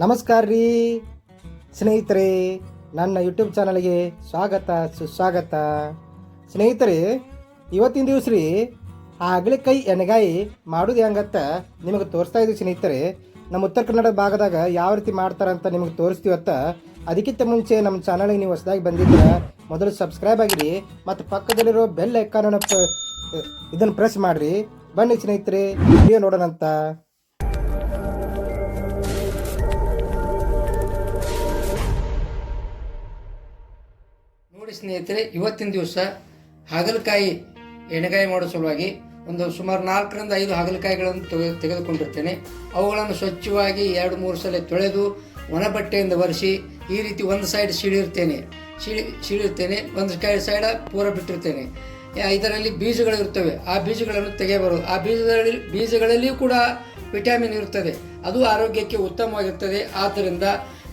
ನಮಸ್ಕಾರ ರೀ. ಸ್ನೇಹಿತರೆ, ನನ್ನ ಯೂಟ್ಯೂಬ್ ಚಾನಲ್ಗೆ ಸ್ವಾಗತ, ಸುಸ್ವಾಗತ. ಸ್ನೇಹಿತರೆ, ಇವತ್ತಿನ ದಿವಸ ರೀ ಹಾಗಲಕಾಯಿ ಎಣ್ಗಾಯಿ ಮಾಡೋದು ಹೆಂಗತ್ತ ನಿಮಗೆ ತೋರಿಸ್ತಾ ಇದ್ದೀವಿ ಸ್ನೇಹಿತರೆ. ನಮ್ಮ ಉತ್ತರ ಕನ್ನಡ ಭಾಗದಾಗ ಯಾವ ರೀತಿ ಮಾಡ್ತಾರಂತ ನಿಮಗೆ ತೋರಿಸ್ತೀವತ್ತ ಅದಕ್ಕಿಂತ ಮುಂಚೆ ನಮ್ಮ ಚಾನಲ್ಗೆ ನೀವು ಹೊಸದಾಗಿ ಬಂದಿದ್ರೆ ಮೊದಲು ಸಬ್ಸ್ಕ್ರೈಬ್ ಆಗಿರಿ ಮತ್ತು ಪಕ್ಕದಲ್ಲಿರೋ ಬೆಲ್ ಐಕಾನನ್ನು ಇದನ್ನು ಪ್ರೆಸ್ ಮಾಡಿರಿ. ಬನ್ನಿ ಸ್ನೇಹಿತರೆ ವಿಡಿಯೋ ನೋಡೋಣಂತ. ನೋಡಿ ಸ್ನೇಹಿತರೆ, ಇವತ್ತಿನ ದಿವಸ ಹಾಗಲಕಾಯಿ ಎಣ್ಣೆಗಾಯಿ ಮಾಡೋ ಸಲುವಾಗಿ ಒಂದು ಸುಮಾರು ನಾಲ್ಕರಿಂದ ಐದು ಹಾಗಲಕಾಯಿಗಳನ್ನು ತೆಗೆ- ತೆಗೆದುಕೊಂಡಿರ್ತೇನೆ. ಅವುಗಳನ್ನು ಸ್ವಚ್ಛವಾಗಿ ಎರಡು ಮೂರು ಸಲ ತೊಳೆದು ಒಣ ಬಟ್ಟೆಯಿಂದ ಒರೆಸಿ ಈ ರೀತಿ ಒಂದು ಸೈಡ್ ಸಿಡಿರ್ತೇನೆ ಸಿಡಿ ಸಿಡಿರ್ತೇನೆ ಒಂದು ಕೈ ಸೈಡ ಪೂರ ಬಿಟ್ಟಿರ್ತೇನೆ. ಇದರಲ್ಲಿ ಬೀಜಗಳು ಇರ್ತವೆ ಆ ಬೀಜಗಳನ್ನು ತೆಗೆಯಬಾರದು. ಆ ಬೀಜಗಳಲ್ಲಿ ಬೀಜಗಳಲ್ಲಿಯೂ ಕೂಡ ವಿಟಮಿನ್ ಇರುತ್ತದೆ. ಅದು ಆರೋಗ್ಯಕ್ಕೆ ಉತ್ತಮವಾಗಿರ್ತದೆ. ಆದ್ದರಿಂದ,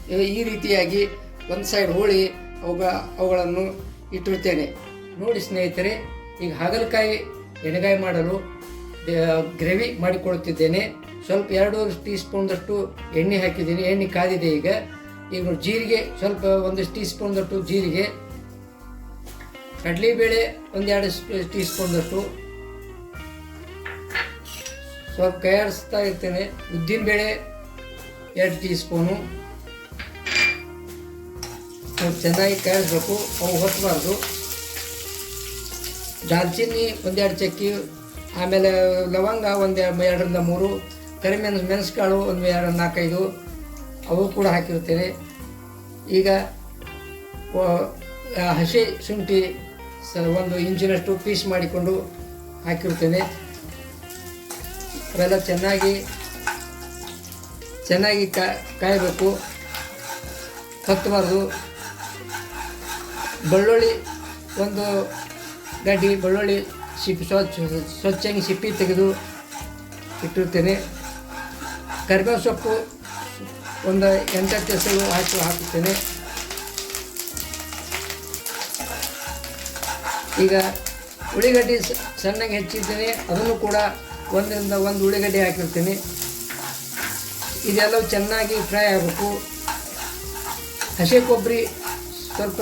ಈ ರೀತಿಯಾಗಿ ಒಂದು ಸೈಡ್ ಹೋಳಿ ಅವುಗ ಅವುಗಳನ್ನು ಇಟ್ಟಿರುತ್ತೇನೆ. ನೋಡಿ ಸ್ನೇಹಿತರೆ, ಈಗ ಹಾಗಲಕಾಯಿ ಎಣ್ಣೆಗಾಯಿ ಮಾಡಲು ಗ್ರೇವಿ ಮಾಡಿಕೊಳ್ಳುತ್ತಿದ್ದೇನೆ ಸ್ವಲ್ಪ ಎರಡೂವರೆ ಟೀ ಸ್ಪೂನ್ದಷ್ಟು ಎಣ್ಣೆ ಹಾಕಿದ್ದೀನಿ. ಎಣ್ಣೆ ಕಾದಿದೆ ಈಗ. ಈಗ ಜೀರಿಗೆ ಸ್ವಲ್ಪ ಒಂದಷ್ಟು ಟೀ ಸ್ಪೂನ್ದಷ್ಟು ಜೀರಿಗೆ, ಕಡಲೆಬೇಳೆ ಒಂದೆರಡು ಟೀ ಸ್ಪೂನ್ದಷ್ಟು ಸ್ವಲ್ಪ ಕೈಯಾಡಿಸ್ತಾ ಇರ್ತೇನೆ. ಉದ್ದಿನಬೇಳೆ ಎರಡು ಟೀ ಸ್ಪೂನು ಸ್ವಲ್ಪ ಚೆನ್ನಾಗಿ ಕಾಯಿಸ್ಬೇಕು, ಅವು ಹೊತ್ತಬಾರ್ದು ದಾಲ್ಚಿನ್ನಿ ಒಂದೆರಡು ಚಕ್ಕಿ, ಆಮೇಲೆ ಲವಂಗ ಒಂದು ಎರಡರಿಂದ ಮೂರು, ಕರಿಮೆಣಸು ಮೆಣಸುಕಾಳು ಒಂದು ಎರಡು ನಾಲ್ಕೈದು, ಅವು ಕೂಡ ಹಾಕಿರ್ತೇನೆ ಈಗ ಹಸಿ ಶುಂಠಿ ಸ, ಒಂದು ಇಂಚಿನಷ್ಟು ಪೀಸ್ ಮಾಡಿಕೊಂಡು ಹಾಕಿರ್ತೇನೆ ಅವೆಲ್ಲ ಚೆನ್ನಾಗಿ ಚೆನ್ನಾಗಿ ಕಾಯಬೇಕು. ಹತ್ತಬಾರ್ದು ಬೆಳ್ಳುಳ್ಳಿ ಒಂದು ಗಡ್ಡಿ ಬೆಳ್ಳುಳ್ಳಿ ಸಿಪ್ಪಿ ಸ್ವಚ್ಛ ಸ್ವಚ್ಛವಾಗಿ ಸಿಪ್ಪಿ ತೆಗೆದು ಇಟ್ಟಿರ್ತೇನೆ ಕರಿಬೇವು ಸೊಪ್ಪು ಒಂದು ಎಂಟತ್ತು ಹೆಸರು ಹಾಕಿ ಹಾಕುತ್ತೇನೆ. ಈಗ ಉಳ್ಳಿಗಡ್ಡೆ ಸಣ್ಣಗೆ ಹೆಚ್ಚಿದ್ದೇನೆ ಅದನ್ನು ಕೂಡ ಒಂದರಿಂದ ಒಂದು ಉಳ್ಳಿಗಡ್ಡೆ ಹಾಕಿರ್ತೀನಿ ಇದೆಲ್ಲವೂ ಚೆನ್ನಾಗಿ ಫ್ರೈ ಆಗಬೇಕು. ಹಸಿ ಕೊಬ್ಬರಿ ಸ್ವಲ್ಪ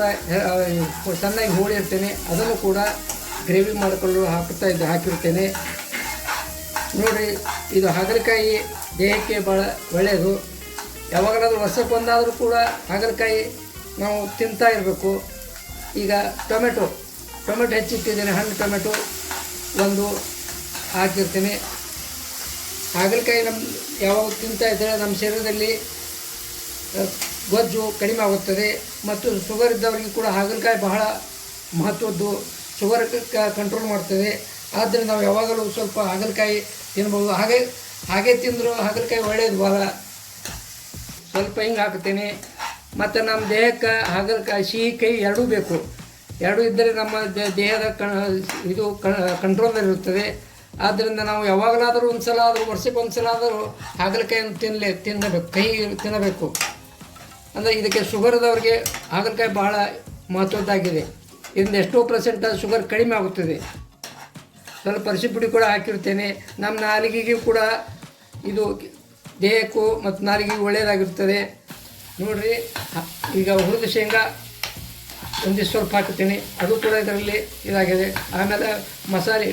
ಚೆನ್ನಾಗಿ ಹೋಳಿರ್ತೇನೆ ಅದನ್ನು ಕೂಡ ಗ್ರೇವಿ ಮಾಡಿಕೊಳ್ಳಲು ಹಾಕುತ್ತಾ ಇದ್ದೆ ಹಾಕಿರ್ತೇನೆ ನೋಡಿ ಇದು ಹಾಗಲಕಾಯಿ ದೇಹಕ್ಕೆ ಭಾಳ ಒಳ್ಳೆಯದು. ಯಾವಾಗಲಾದ್ರೂ ವರ್ಷಕ್ಕೊಂದಾದರೂ ಕೂಡ ಹಾಗಲಕಾಯಿ ನಾವು ತಿಂತಾ ಇರಬೇಕು. ಈಗ ಟೊಮೆಟೊ ಟೊಮೆಟೊ ಹೆಚ್ಚಿಟ್ಟಿದ್ದೇನೆ, ಹಣ್ಣು ಟೊಮೆಟೊ ಒಂದು ಹಾಕಿರ್ತೇನೆ ಹಾಗಲಕಾಯಿ ನಮ್ಮ ಯಾವಾಗ ತಿಂತಾ ಇದ್ದರೆ ನಮ್ಮ ಶರೀರದಲ್ಲಿ ಗೊಜ್ಜು ಕಡಿಮೆ ಆಗುತ್ತದೆ ಮತ್ತು ಶುಗರ್ ಇದ್ದವರಿಗೆ ಕೂಡ ಹಾಗಲಕಾಯಿ ಬಹಳ ಮಹತ್ವದ್ದು. ಶುಗರ್ ಕಂಟ್ರೋಲ್ ಮಾಡ್ತದೆ. ಆದ್ದರಿಂದ ನಾವು ಯಾವಾಗಲೂ ಸ್ವಲ್ಪ ಹಾಗಲಕಾಯಿ ತಿನ್ಬೋದು. ಹಾಗೆ ಹಾಗೆ ತಿಂದರೂ ಹಾಗಲಕಾಯಿ ಒಳ್ಳೆಯದು ಭಾಳ ಸ್ವಲ್ಪ ಹಿಂಗೆ ಹಾಕ್ತೇನೆ ಮತ್ತು ನಮ್ಮ ದೇಹಕ್ಕೆ ಹಾಗಲಕಾಯಿ ಸಿಹಿ ಕೈ ಎರಡೂ ಬೇಕು. ಎರಡೂ ಇದ್ದರೆ ನಮ್ಮ ದೇಹದ ಕಣ, ಇದು ಕಂಟ್ರೋಲಲ್ಲಿರುತ್ತದೆ ಆದ್ದರಿಂದ ನಾವು ಯಾವಾಗಲಾದರೂ ಒಂದು ಸಲ ಆದರೂ ವರ್ಷಕ್ಕೆ ಒಂದು ಸಲ ಆದರೂ ಹಾಗಲಕಾಯಿಯನ್ನು ತಿನ್ನಲೇ ತಿನ್ನಬೇಕು. ಕೈ ತಿನ್ನಬೇಕು. ಅಂದರೆ ಇದಕ್ಕೆ ಶುಗರ್ದವ್ರಿಗೆ ಹಾಗಲಕಾಯಿ ಬಹಳ ಮಹತ್ವದ್ದಾಗಿದೆ. ಇದರಿಂದ ಎಷ್ಟೋ ಪರ್ಸೆಂಟ್ ಶುಗರ್ ಕಡಿಮೆ ಆಗುತ್ತದೆ. ಸ್ವಲ್ಪ ಪುಡಿ ಕೂಡ ಹಾಕಿರ್ತೇನೆ ನಮ್ಮ ನಾಲಿಗೆಗೂ ಕೂಡ ಇದು ದೇಹಕ್ಕೂ ಮತ್ತು ನಾಲಿಗೆಗೂ ಒಳ್ಳೆಯದಾಗಿರ್ತದೆ ನೋಡಿರಿ, ಈಗ ಹುರಿದ ಶೇಂಗಾ ಒಂದಿಷ್ಟು ಸ್ವಲ್ಪ ಹಾಕ್ತೀನಿ ಅದು ಕೂಡ ಇದರಲ್ಲಿ ಇದಾಗಿದೆ. ಆಮೇಲೆ ಮಸಾಲೆ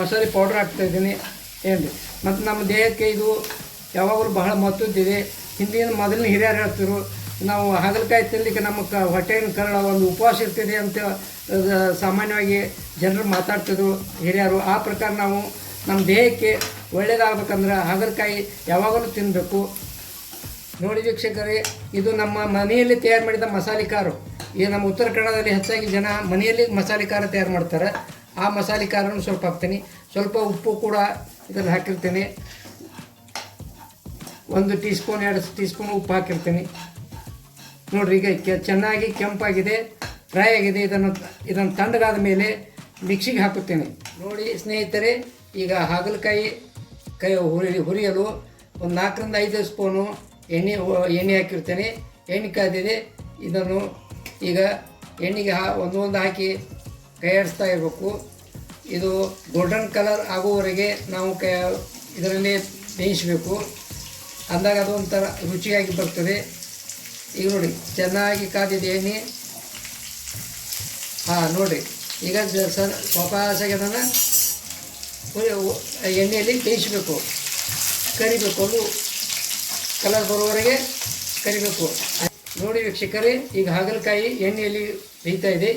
ಮಸಾಲೆ ಪೌಡ್ರ್ ಹಾಕ್ತಾ ಇದ್ದೀನಿ. ಏನು ಮತ್ತು ನಮ್ಮ ದೇಹಕ್ಕೆ ಇದು ಯಾವಾಗಲೂ ಬಹಳ ಮಹತ್ವದ್ದಿದೆ. ಹಿಂದಿನ ಮೊದಲಿನ ಹಿರಿಯರು ಹೇಳ್ತಿದ್ರು, ನಾವು ಹಾಗಲಕಾಯಿ ತಿನ್ನಲಿಕ್ಕೆ ನಮ್ಮ ಕ ಕರಳ ಒಂದು ಉಪವಾಸ ಇರ್ತಿದೆ ಅಂತ ಸಾಮಾನ್ಯವಾಗಿ ಜನರು ಮಾತಾಡ್ತಿದ್ರು ಹಿರಿಯರು. ಆ ಪ್ರಕಾರ ನಾವು ನಮ್ಮ ದೇಹಕ್ಕೆ ಒಳ್ಳೇದಾಗಬೇಕಂದ್ರೆ ಹಾಗಲಕಾಯಿ ಯಾವಾಗಲೂ ತಿನ್ನಬೇಕು ನೋಡಿ ವೀಕ್ಷಕರೇ, ಇದು ನಮ್ಮ ಮನೆಯಲ್ಲಿ ತಯಾರು ಮಾಡಿದ ಮಸಾಲೆ ಕಾರು ಈಗ ನಮ್ಮ ಉತ್ತರ ಕನ್ನಡದಲ್ಲಿ ಹೆಚ್ಚಾಗಿ ಜನ ಮನೆಯಲ್ಲಿ ಮಸಾಲೆ ಖಾರ ತಯಾರು ಮಾಡ್ತಾರೆ. ಆ ಮಸಾಲೆ ಕಾರನ್ನು ಸ್ವಲ್ಪ ಹಾಕ್ತೀನಿ. ಸ್ವಲ್ಪ ಉಪ್ಪು ಕೂಡ ಇದರಲ್ಲಿ ಹಾಕಿರ್ತೀನಿ. ಒಂದು ಟೀ ಸ್ಪೂನ್ ಎರಡು ಟೀ ಸ್ಪೂನ್ ಉಪ್ಪು ಹಾಕಿರ್ತೀನಿ. ನೋಡ್ರಿ, ಈಗ ಕೆ ಚೆನ್ನಾಗಿ ಕೆಂಪಾಗಿದೆ ಫ್ರೈ ಆಗಿದೆ. ಇದನ್ನು ಇದನ್ನು ತಣ್ಣಗಾದ ಮೇಲೆ ಮಿಕ್ಸಿಗೆ ಹಾಕುತ್ತೇನೆ. ನೋಡಿ, ಸ್ನೇಹಿತರೆ, ಈಗ ಹಾಗಲಕಾಯಿ ಕೈ ಹುರಿ ಹುರಿಯಲು ಒಂದು ನಾಲ್ಕರಿಂದ ಐದು ಸ್ಪೂನು ಎಣ್ಣೆ ಎಣ್ಣೆ ಹಾಕಿರ್ತೇನೆ. ಎಣ್ಣೆ ಕಾದಿದೆ ಇದನ್ನು ಈಗ ಎಣ್ಣೆಗೆ ಹಾ ಒಂದೊಂದು ಒಂದು ಹಾಕಿ ಕೈಯಾಡಿಸ್ತಾ ಇರಬೇಕು. ಇದು ಗೋಲ್ಡನ್ ಕಲರ್ ಆಗುವವರೆಗೆ ನಾವು ಕ ಇದರಲ್ಲಿ ಬೇಯಿಸಬೇಕು. ಅಂದಾಗ ಅದು ಒಂಥರ ರುಚಿಯಾಗಿ ಬರ್ತದೆ. ಈಗ ನೋಡಿ, ಚೆನ್ನಾಗಿ ಕಾದಿದೆ ಎಣ್ಣೆ. ಹಾಂ, ನೋಡಿರಿ. ಈಗ ಸರ್ ಸ್ವಪಾಸಾಗಿ ಅದನ್ನು ಎಣ್ಣೆಯಲ್ಲಿ ಬೇಯಿಸಬೇಕು. ಕರಿಬೇಕು ಅದು ಕಲರ್ ಬರೋವರೆಗೆ ಕರಿಬೇಕು. ನೋಡಿ ವೀಕ್ಷಕರೇ, ಈಗ ಹಾಗಲಕಾಯಿ ಎಣ್ಣೆಯಲ್ಲಿ ಬೇಯ್ತಾ ಇದೆ.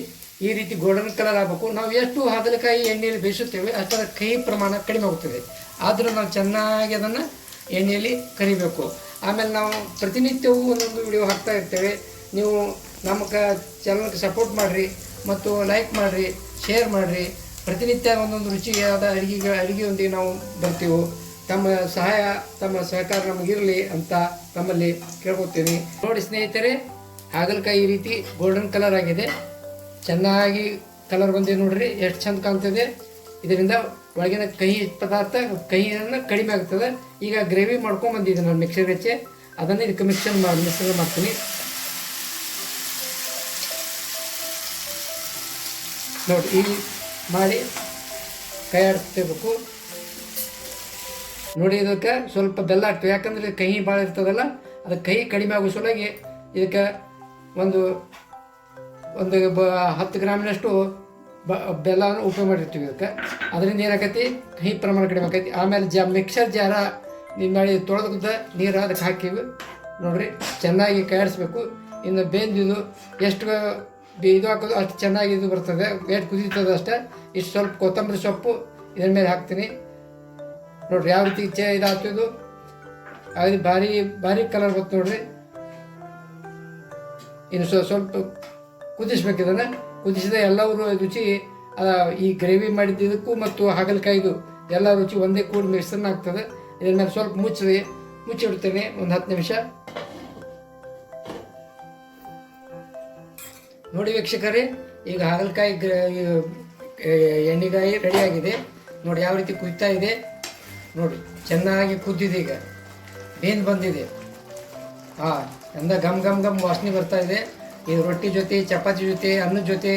ಈ ರೀತಿ ಗೋಲ್ಡನ್ ಕಲರ್ ಆಗಬೇಕು. ನಾವು ಎಷ್ಟು ಹಾಗಲಕಾಯಿ ಎಣ್ಣೆಯಲ್ಲಿ ಬೇಯಿಸುತ್ತೇವೆ ಅಷ್ಟರ ಕಹಿ ಪ್ರಮಾಣ ಕಡಿಮೆ ಆಗುತ್ತದೆ. ಆದರೂ ನಾವು ಚೆನ್ನಾಗಿ ಅದನ್ನು ಎಣ್ಣೆಯಲ್ಲಿ ಕರಿಬೇಕು. ಆಮೇಲೆ ನಾವು ಪ್ರತಿನಿತ್ಯವೂ ಒಂದೊಂದು ವಿಡಿಯೋ ಹಾಕ್ತಾ ಇರ್ತೇವೆ. ನೀವು ನಮ್ಮ ಕ ಚಾನಲ್ಗೆ ಸಪೋರ್ಟ್ ಮಾಡಿರಿ, ಮತ್ತು ಲೈಕ್ ಮಾಡಿರಿ ಶೇರ್ ಮಾಡಿರಿ. ಪ್ರತಿನಿತ್ಯ ಒಂದೊಂದು ರುಚಿಯಾದ ಅಡುಗೆ ಅಡುಗೆಯೊಂದಿಗೆ ನಾವು ಬರ್ತೀವಿ, ತಮ್ಮ ಸಹಾಯ, ತಮ್ಮ ಸಹಕಾರ ನಮಗಿರಲಿ ಅಂತ ತಮ್ಮಲ್ಲಿ ಕೇಳ್ಕೊತೀನಿ ನೋಡಿ ಸ್ನೇಹಿತರೆ, ಹಾಗಲಕಾಯಿ ಈ ರೀತಿ ಗೋಲ್ಡನ್ ಕಲರ್ ಆಗಿದೆ. ಚೆನ್ನಾಗಿ ಕಲರ್ ಬಂದಿದೆ ನೋಡ್ರಿ, ಎಷ್ಟು ಚಂದ ಕಾಣ್ತದೆ. ಇದರಿಂದ ಒಳಗಿನ ಕಹಿ ಪದಾರ್ಥ ಕಹಿಯನ್ನು ಕಡಿಮೆ ಆಗ್ತದೆ. ಈಗ ಗ್ರೇವಿ ಮಾಡ್ಕೊಂಡು ಬಂದಿದ್ದೆ ನಾನು ಮಿಕ್ಸರ್ ಹೆಚ್ಚೆ. ಅದನ್ನು ಇದಕ್ಕೆ ಮಿಕ್ಸರ್ ಮಾಡಿ ಮಿಕ್ಸರ್ ಮಾಡ್ತೀನಿ. ನೋಡಿ, ಈ ಮಾಡಿ ಕೈ ಆಡ್ತಿರ್ಬೇಕು ನೋಡಿ, ಇದಕ್ಕೆ ಸ್ವಲ್ಪ ಬೆಲ್ಲ ಹಾಕ್ತೀವಿ. ಯಾಕಂದ್ರೆ ಕಹಿ ಭಾಳ ಇರ್ತದಲ್ಲ, ಅದು ಕಹಿ ಕಡಿಮೆ ಆಗೋ ಸಲುವಾಗಿ ಇದಕ್ಕೆ ಒಂದು ಒಂದು ಬ, ಹತ್ತು ಗ್ರಾಮಿನಷ್ಟು ಬ ಬೆಲ್ಲವನ್ನು ಉಪಯೋಗ ಮಾಡಿರ್ತೀವಿ ಇದಕ್ಕೆ ಅದರಿಂದ ಏನಾಕೈತಿ ಕಹಿ ಪ್ರಮಾಣ ಕಡಿಮೆ ಆಕೈತಿ ಆಮೇಲೆ ಜ ಮಿಕ್ಸರ್ ಜಾರ ನಿಮ್ಮ ಮಾಡಿ ತೊಳೆದ ನೀರು ಅದಕ್ಕೆ ಹಾಕಿವಿ. ನೋಡ್ರಿ, ಚೆನ್ನಾಗಿ ಕಾಯಿಸ್ಬೇಕು. ಇನ್ನು ಬೆಂದಿದ್ದು ಎಷ್ಟು ಇದು ಹಾಕೋದು ಅಷ್ಟು ಚೆನ್ನಾಗಿ ಇದು ಬರ್ತದೆ. ವೇಟ್ ಕುದೀತದೆ ಅಷ್ಟೇ. ಇಷ್ಟು ಸ್ವಲ್ಪ ಕೊತ್ತಂಬರಿ ಸೊಪ್ಪು ಇದ್ರ ಮೇಲೆ ಹಾಕ್ತೀನಿ. ನೋಡ್ರಿ, ಯಾವ ರೀತಿ ಚೆ ಇದು? ಹಾಕ್ತಿದ್ದು ಅದು ಭಾರಿ ಭಾರಿ ಕಲರ್ ಬರ್ತದೆ ನೋಡ್ರಿ. ಇನ್ನು ಸ್ವ- ಸ್ವಲ್ಪ ಕುದಿಸ್ಬೇಕು ಕುದಿಸಿದ ಎಲ್ಲವರು ರುಚಿ ಈ ಗ್ರೇವಿ ಮಾಡಿದ್ದಕ್ಕೂ ಮತ್ತು ಹಾಗಲಕಾಯಿದು ಎಲ್ಲ ರುಚಿ ಒಂದೇ ಕೂಡ ಮಿಶ್ರಣ ಆಗ್ತದೆ. ಇದನ್ನ ಸ್ವಲ್ಪ ಮುಚ್ಚಿ ಮುಚ್ಚಿಡ್ತೇನೆ ಒಂದು ಹತ್ತು ನಿಮಿಷ. ನೋಡಿ ವೀಕ್ಷಕರೇ, ಈಗ ಹಾಗಲಕಾಯಿ ಎಣ್ಣೆಗಾಯಿ ರೆಡಿಯಾಗಿದೆ ನೋಡಿ ಯಾವ ರೀತಿ ಕುದಿತಾ ಇದೆ. ನೋಡಿ, ಚೆನ್ನಾಗಿ ಕುದ್ದಿದೆ ಈಗ. ಬೇನ್ ಬಂದಿದೆ. ಹಾಂ ಎಂದ ಗಮ್ ಗಮ್ ಗಮ್ ವಾಸನೆ ಬರ್ತಾ ಇದೆ. ಇದು ರೊಟ್ಟಿ ಜೊತೆ, ಚಪಾತಿ ಜೊತೆ ಅನ್ನದ ಜೊತೆ,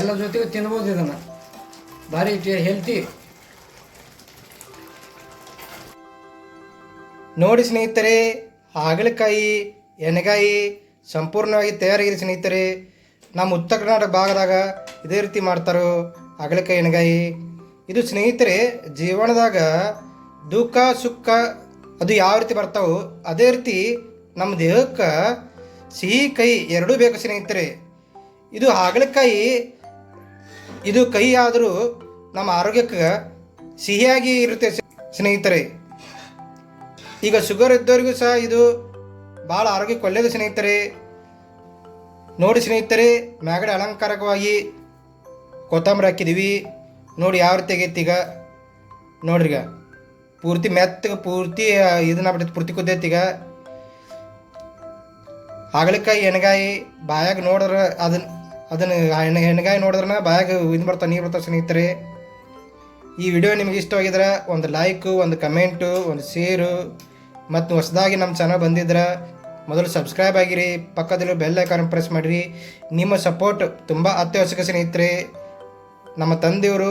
ಎಲ್ಲ ಜೊತೆಗೂ ತಿನ್ಬೋದು ಇದನ್ನು. ಭಾರಿ ಹೆಲ್ತಿ ನೋಡಿ ಸ್ನೇಹಿತರೆ, ಹಾಗಲಕಾಯಿ ಎಣ್ಣೆಗಾಯಿ ಸಂಪೂರ್ಣವಾಗಿ ತಯಾರಾಗಿದೆ ಸ್ನೇಹಿತರೆ. ನಮ್ಮ ಉತ್ತರ ಕರ್ನಾಟಕ ಭಾಗದಾಗ ಇದೇ ರೀತಿ ಮಾಡ್ತಾರೋ ಹಾಗಲಕಾಯಿ ಎಣ್ಣೆಗಾಯಿ ಇದು ಸ್ನೇಹಿತರೆ, ಜೀವನದಾಗ ದುಃಖ, ಸುಖ, ಅದು ಯಾವ ರೀತಿ ಬರ್ತಾವೋ ಅದೇ ರೀತಿ ನಮ್ಮ ದೇಹಕ್ಕೆ ಸಿಹಿ ಕೈ ಎರಡೂ ಬೇಕು ಸ್ನೇಹಿತರೆ. ಇದು ಹಾಗಲಕಾಯಿ, ಇದು ಕಹಿ ಆದರೂ ನಮ್ಮ ಆರೋಗ್ಯಕ್ಕೆ ಸಿಹಿಯಾಗಿ ಇರುತ್ತೆ ಸ್ನೇಹಿತರೆ. ಈಗ ಶುಗರ್ ಇದ್ದವರಿಗೂ ಸಹ ಇದು ಭಾಳ ಆರೋಗ್ಯಕ್ಕೆ ಒಳ್ಳೆಯದು ಸ್ನೇಹಿತರೆ. ನೋಡಿ ಸ್ನೇಹಿತರೆ, ಮ್ಯಾಗಡೆ ಅಲಂಕಾರಕವಾಗಿ ಕೊತ್ತಂಬರಿ ಹಾಕಿದ್ದೀವಿ. ನೋಡಿ ಯಾವ ರೀತಿ ಆಗೈತಿ ಈಗ. ನೋಡ್ರಿ ಈಗ. ಪೂರ್ತಿ ಮೆತ್ತಗೆ ಪೂರ್ತಿ, ಇದನ್ನ ಬಿಟ್ಟೈತಿ ಪೂರ್ತಿ ಕುದ್ದೈತಿ ಈಗ. ಹಾಗಲಕಾಯಿ ಎಣ್ಗಾಯಿ ಬಾಯಾಗ ನೋಡಿದ್ರೆ ಅದನ್ನ ಅದನ್ನ ಎಣ್ಗಾಯಿ ನೋಡಿದ್ರೆ ಬಾಯಾಗ ಇದು ಬರ್ತಾವೆ, ನೀರು ಬರ್ತಾವೆ ಸ್ನೇಹಿತರೆ. ಈ ವಿಡಿಯೋ ನಿಮಗೆ ಇಷ್ಟವಾಗಿದ್ರೆ ಒಂದು ಲೈಕು, ಒಂದು ಕಮೆಂಟು, ಒಂದು ಶೇರು, ಮತ್ತು ಹೊಸದಾಗಿ ನಮ್ಮ ಚಾನಲ್ ಬಂದಿದ್ರೆ ಮೊದಲು ಸಬ್ಸ್ಕ್ರೈಬ್ ಆಗಿರಿ, ಪಕ್ಕದಲ್ಲಿ ಬೆಲ್ ಐಕಾನ್ ಪ್ರೆಸ್ ಮಾಡಿರಿ. ನಿಮ್ಮ ಸಪೋರ್ಟ್ ತುಂಬ ಅತ್ಯವಶ್ಯಕ ಸ್ನೇಹಿತರೆ. ನಮ್ಮ ತಂದೆಯವರು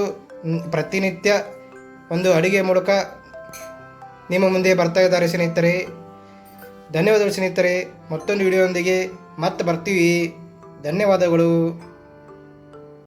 ಪ್ರತಿನಿತ್ಯ ಒಂದು ಅಡುಗೆ ಮೂಲಕ ನಿಮ್ಮ ಮುಂದೆ ಬರ್ತಾ ಇದ್ದಾರೆ ಸ್ನೇಹಿತರೆ. ಧನ್ಯವಾದಗಳು ಸ್ನೇಹಿತರೆ ಮತ್ತೊಂದು ವಿಡಿಯೋದೊಂದಿಗೆ ಮತ್ತೆ ಬರ್ತೀವಿ. ಧನ್ಯವಾದಗಳು.